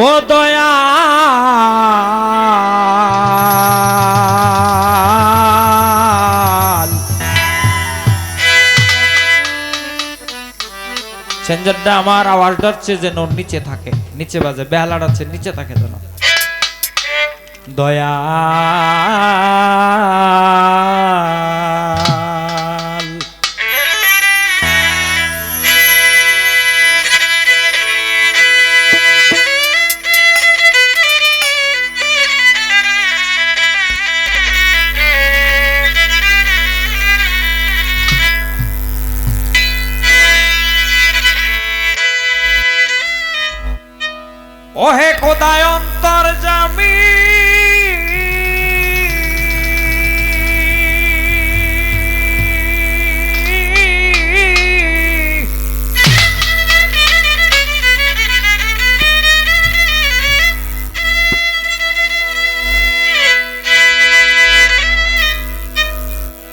ও দয়া। চেঞ্জারটা আমার আওয়াজটা হচ্ছে যেন নিচে থাকে, নিচে বাজে, বেহালার আছে, নিচে থাকে যেন। দয়া। খোদায় জামি।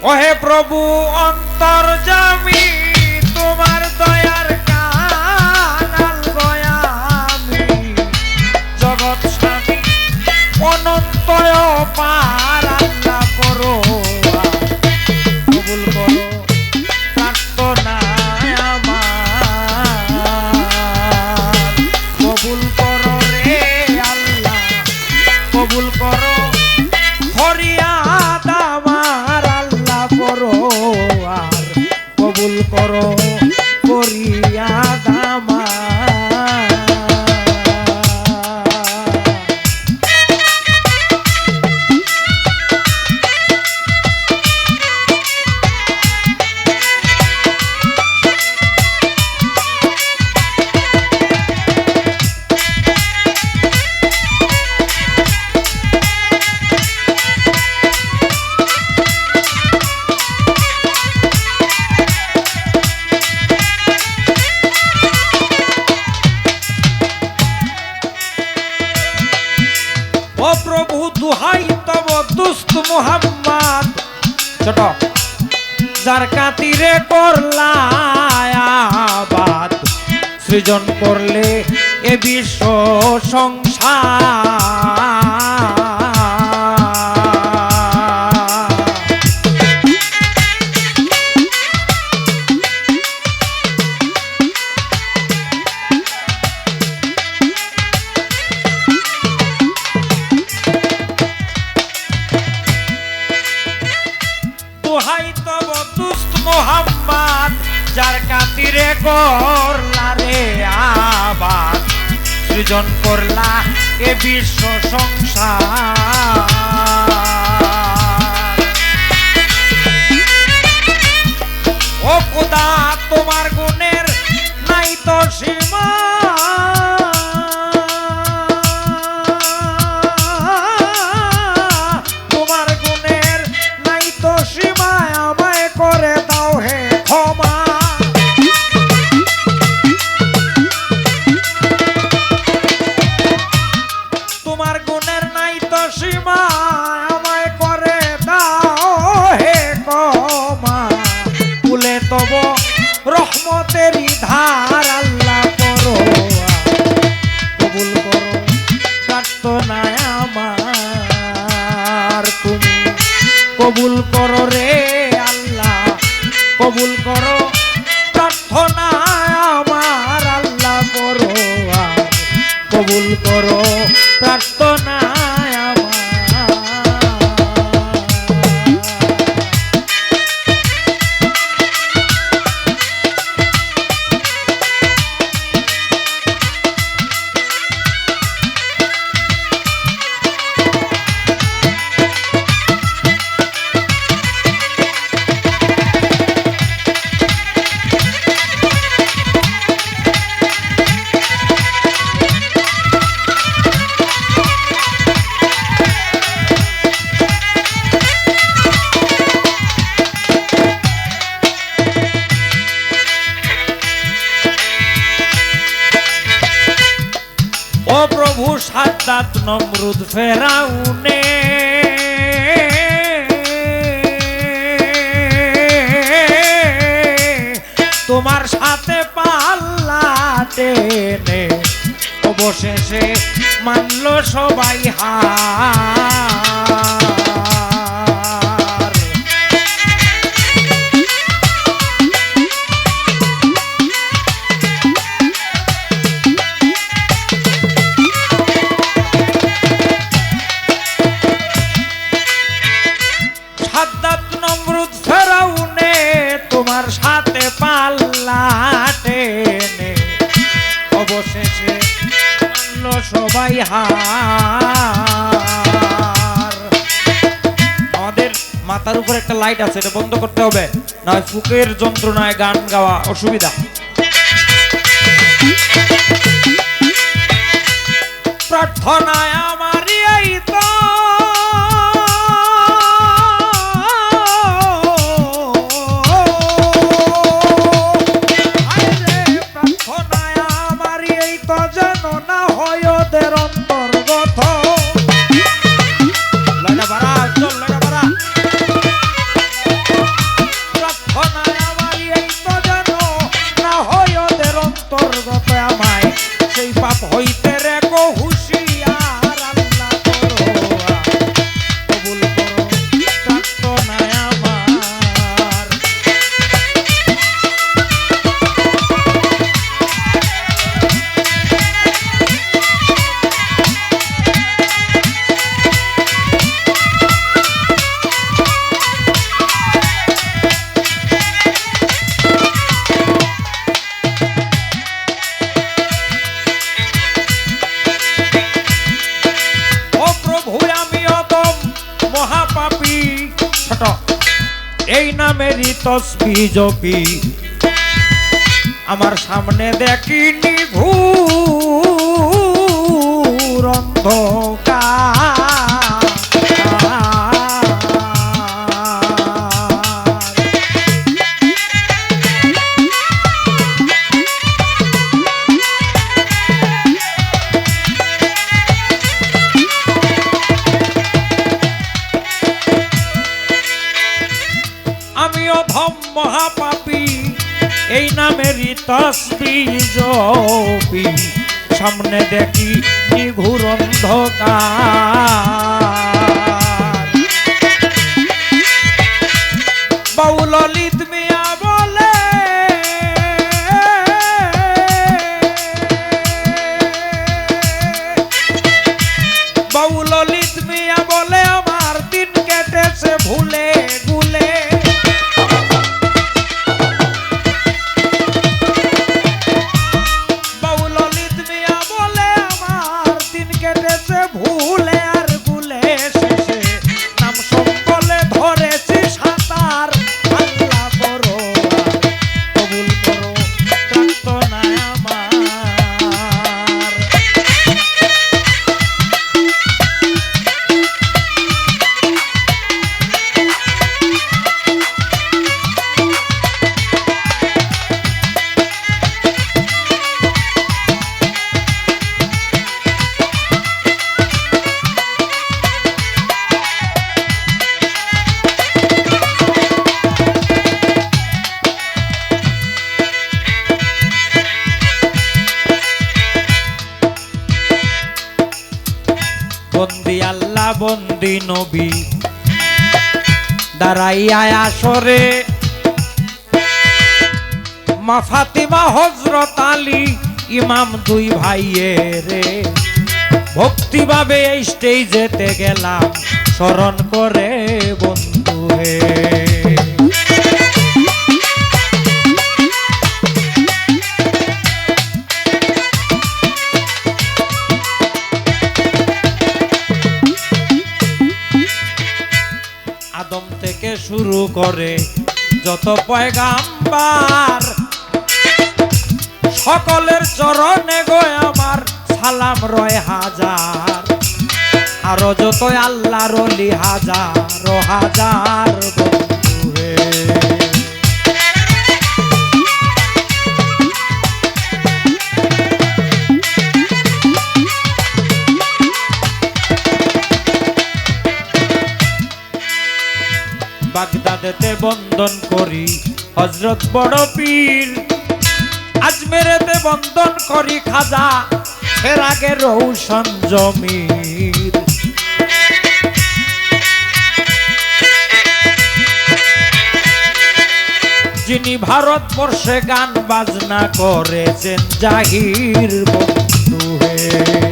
ওহে প্রভু অন্তর অন্তর্জামী Every song Marco করো প্রার্থনা সাদাত নমরুদ ফেরাউনে। তোমার সাথে পাল্লা টেনে অবশেষে মানল সবাই হা তোমার সাথে পাল্লা টেনে অবশেষে সবাই হার। আমাদের মাথার উপর একটা লাইট আছে, এটা বন্ধ করতে হবে না হয় ফুকের যন্ত্রণায় গান গাওয়া অসুবিধা। প্রার্থনায় তসবি জপি আমার সামনে দেখিনি ভূ অন্ধকার আমিও অভম মহাপাপী। এই নামেরই তসবি সামনে দেখি নিঘুর অন্ধকার। বন্দি নবী। দাঁড়াইয়া আসরে মা ফাতিমা হজরত আলী, ইমাম দুই ভাইয়ে রে। ভক্তিভাবে এই স্টেজেতে গেলাম, স্মরণ করে আদম থেকে শুরু করে যত পয়গাম্বার, সকলের চরণে গো আমার সালাম রয় হাজার। আরও যত আল্লাহর হাজার হাজার বন্ধু বাগদাদেতে বন্ধন করি হজরত বড় পীর। আজমেরেতে বন্ধন করি খাজা গাছের আগে রৌশন জমির। যিনি ভারতবর্ষে গান বাজনা করেছেন জাহির বন্ধু হে।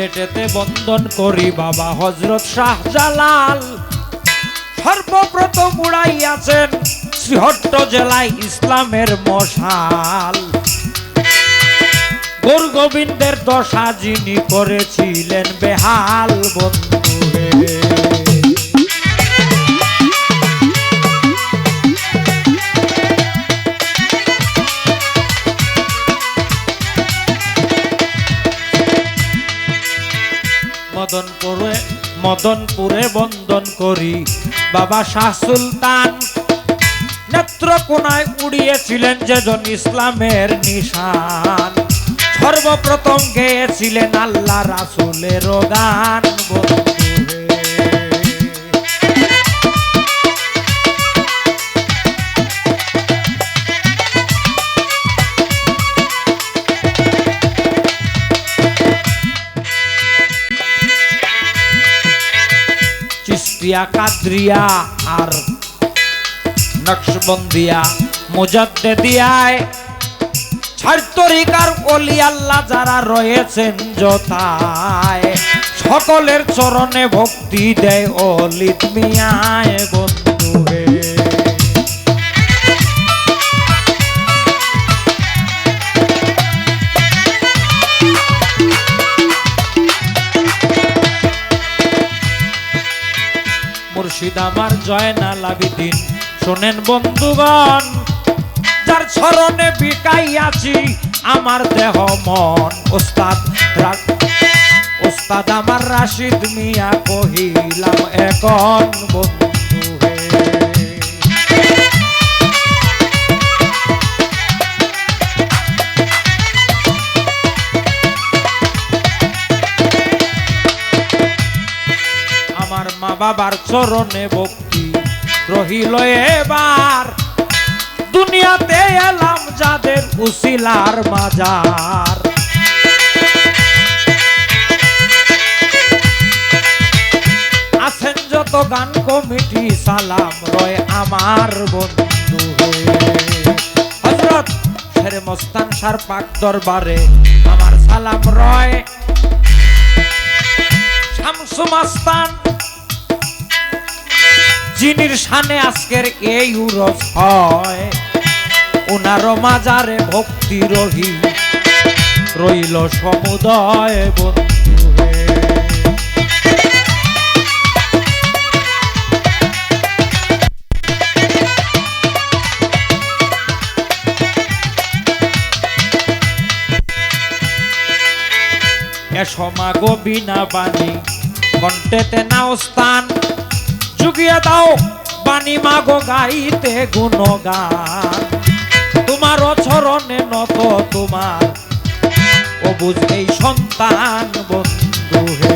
সিলেটেতে বন্দন করি বাবা হজরত শাহজালাল সর্বপ্রথম উড়াইয়াছেন শ্রীহট্ট জেলায় ইসলামের মশাল। গুরু গোবিন্দের দশা যিনি করেছিলেন বেহাল বন্ধু বাবা শাহ সুলতান নেত্রকোনায় উড়িয়েছিলেন যেজন ইসলামের নিশান। সর্বপ্রথম গেয়েছিলেন আল্লাহ রাসুলের গান বন্ধু চিস্তিয়া কাদ্রিয়া আর নকশবন্দিয়া মুজদ্দে দিয়ায়। ছাড়তরিকার তরিকার অলি আল্লাহ যারা রয়েছেন যথায়। সকলের চরণে ভক্তি দেয় অলিত মিয়ায় বন্ধু। মুর্শিদ আমার জয়নাল আবিদিন শোনেন বন্ধুগণ, যার স্মরণে বিকাইয়াছি আমার দেহ মন। ওস্তাদ ওস্তাদ আমার রাশিদ মিয়া কহিলাম, এখন আমার মা বাবার চরণে ভক্তি রহিল এবার দুনিয়াতে এলাম যাদের উসিলার মাজার যত গান কমিটি, সালাম রয় আমার বন্ধু হজরত শেরে মস্তান সার পাক দরবারে আমার সালাম রয় শামসু মাস্তান যিনির শানে আজকের এই উরস হয় ওনার মাজারে ভক্তি রহি, রইল সমুদয় বন্ধু হে। এসো মাগো বিনা বাণী, কণ্ঠেতে নাও স্থান যুগিয়ে দাও, বাণী মাগো গাইতে গুণগান। তোমার অচরণে নত তোমার। ও বুঝ এই সন্তান বন্ধু হে।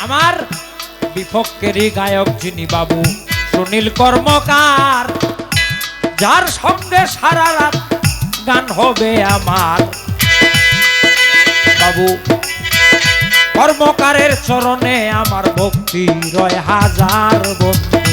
আমার বিপক্ষেরই গায়ক যিনি বাবু, সুনীল কর্মকার। যার সঙ্গে সারা রাত গান হবে আমার। বাবু, কর্মকারের চরণে আমার ভক্তি রয় হাজার বন্ধু।